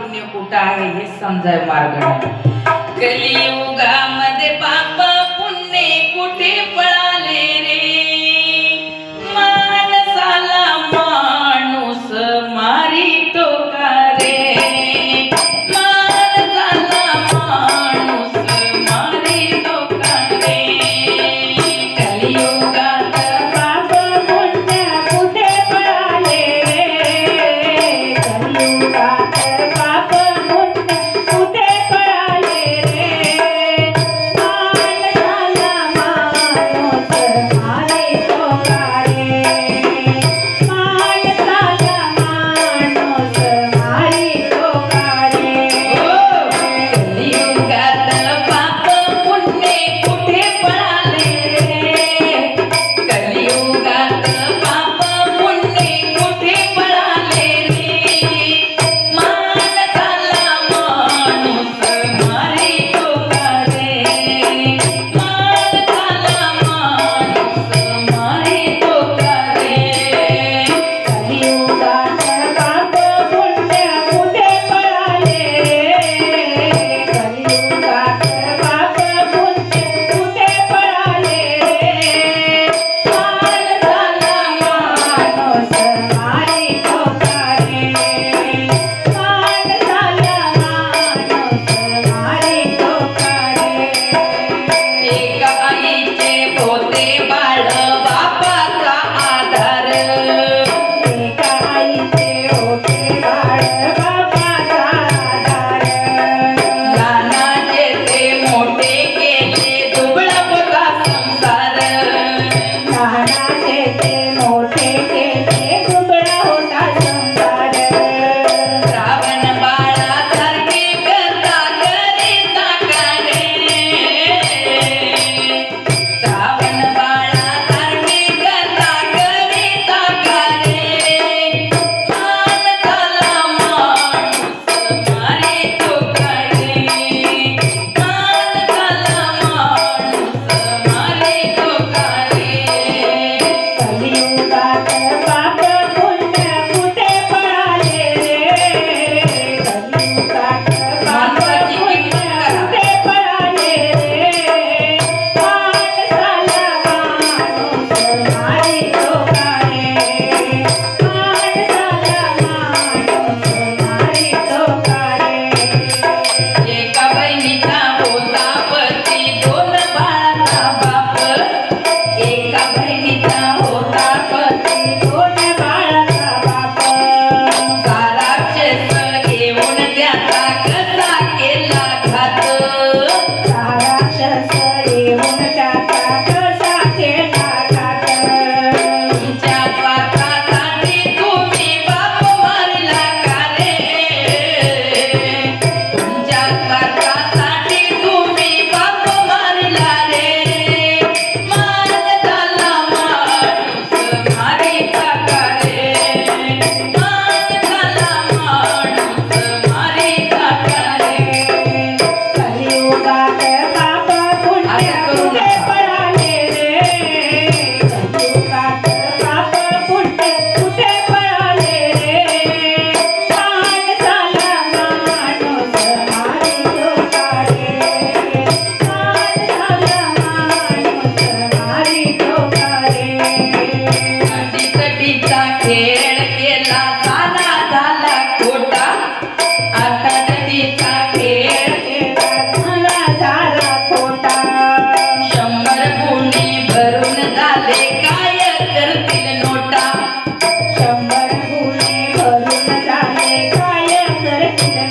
पुण्य कुठं आहे हे समजाय मार्ग कलियुगामध्ये पापा पुण्य कुठे पण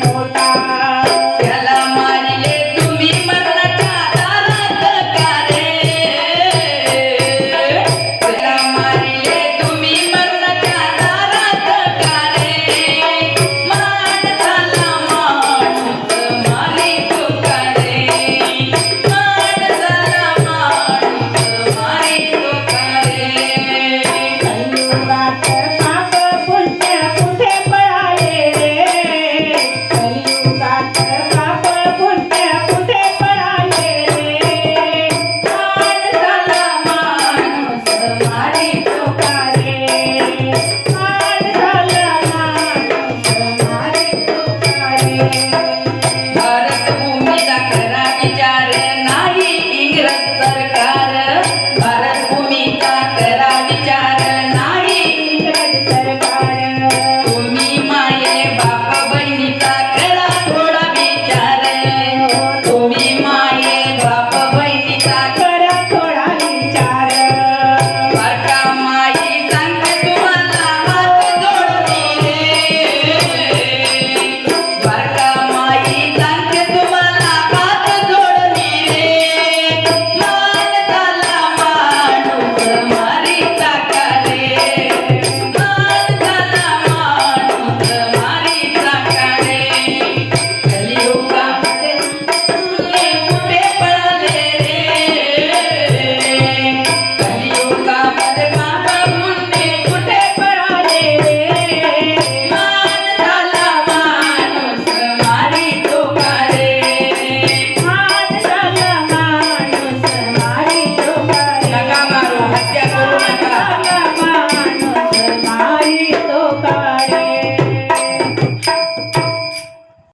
நோய்